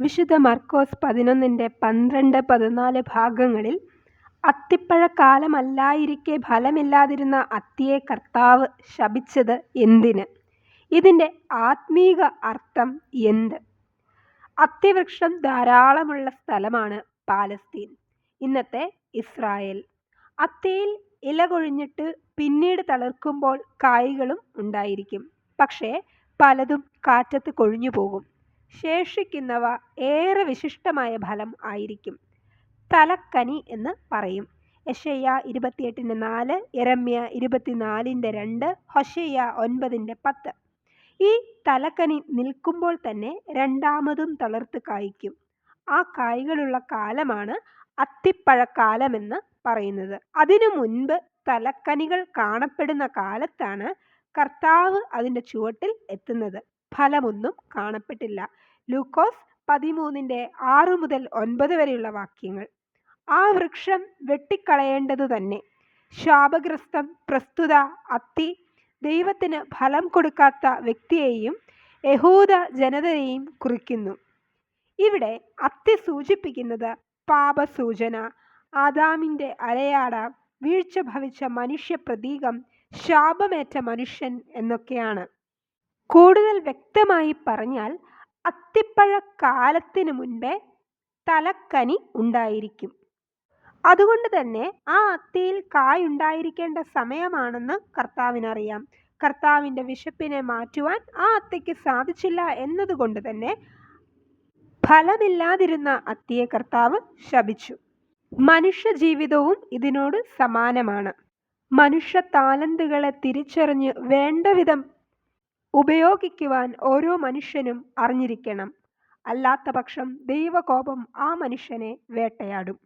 വിശുദ്ധ മർക്കോസ് പതിനൊന്നിന്റെ പന്ത്രണ്ട് പതിനാല് ഭാഗങ്ങളിൽ അത്തിപ്പഴക്കാലമല്ലായിരിക്കെ ഫലമില്ലാതിരുന്ന അത്തിയെ കർത്താവ് ശപിച്ചത് എന്തിന്? ഇതിന്റെ ആത്മീക അർത്ഥം എന്ത്? അത്തിവൃക്ഷം ധാരാളമുള്ള സ്ഥലമാണ് പാലസ്തീൻ ഇന്നത്തെ ഇസ്രായേൽ. അത്തിയിൽ ഇല കൊഴിഞ്ഞിട്ട് പിന്നീട് തളിർക്കുമ്പോൾ കായ്കളും ഉണ്ടായിരിക്കും. പക്ഷേ പലതും കാറ്റത്ത് കൊഴിഞ്ഞു പോകും ശേഷിക്കുന്നവ ഏറെ വിശിഷ്ടമായ ഫലം ആയിരിക്കും. തലക്കനി എന്ന് പറയും. യശയ്യ ഇരുപത്തിയെട്ടിന്റെ നാല് എരമ്യ ഇരുപത്തിനാലിന്റെ രണ്ട് ഹൊഷയ്യ ഒൻപതിന്റെ പത്ത്. ഈ തലക്കനി നിൽക്കുമ്പോൾ തന്നെ രണ്ടാമതും തളിർത്ത് കായ്ക്കും. ആ കായ്കളുള്ള കാലമാണ് അത്തിപ്പഴക്കാലമെന്ന് പറയുന്നത്. അതിനു മുൻപ് തലക്കനികൾ കാണപ്പെടുന്ന കാലത്താണ് കർത്താവ് അതിന്റെ ചുവട്ടിൽ എത്തുന്നത്. ഫലമൊന്നും കാണപ്പെട്ടില്ല. ലൂക്കോസ് പതിമൂന്നിന്റെ ആറു മുതൽ ഒൻപത് വരെയുള്ള വാക്യങ്ങൾ. ആ വൃക്ഷം വെട്ടിക്കളയേണ്ടതു തന്നെ. ശാപഗ്രസ്തം പ്രസ്തുത അത്തി ദൈവത്തിന് ഫലം കൊടുക്കാത്ത വ്യക്തിയെയും യഹൂദ ജനതയെയും കുറിക്കുന്നു. ഇവിടെ അത്തി സൂചിപ്പിക്കുന്നത് പാപസൂചന ആദാമിന്റെ അരയാട വീഴ്ച ഭവിച്ച മനുഷ്യ പ്രതീകം ശാപമേറ്റ മനുഷ്യൻ എന്നൊക്കെയാണ്. കൂടുതൽ വ്യക്തമായി പറഞ്ഞാൽ അത്തിപ്പഴ കാലത്തിന് മുൻപേ തലക്കനി ഉണ്ടായിരിക്കും. അതുകൊണ്ട് തന്നെ ആ അത്തിയിൽ കായുണ്ടായിരിക്കേണ്ട സമയമാണെന്ന് കർത്താവിനറിയാം. കർത്താവിന്റെ വിശപ്പിനെ മാറ്റുവാൻ ആ അത്തിക്ക് സാധിച്ചില്ല എന്നതുകൊണ്ട് തന്നെ ഫലമില്ലാതിരുന്ന അത്തിയെ കർത്താവ് ശപിച്ചു. മനുഷ്യ ജീവിതവും ഇതിനോട് സമാനമാണ്. മനുഷ്യ താലന്തുകളെ തിരിച്ചറിഞ്ഞ് വേണ്ടവിധം ഉപയോഗിക്കുവാൻ ഓരോ മനുഷ്യനും അറിഞ്ഞിരിക്കണം. അല്ലാത്തപക്ഷം ദൈവകോപം ആ മനുഷ്യനെ വേട്ടയാടും.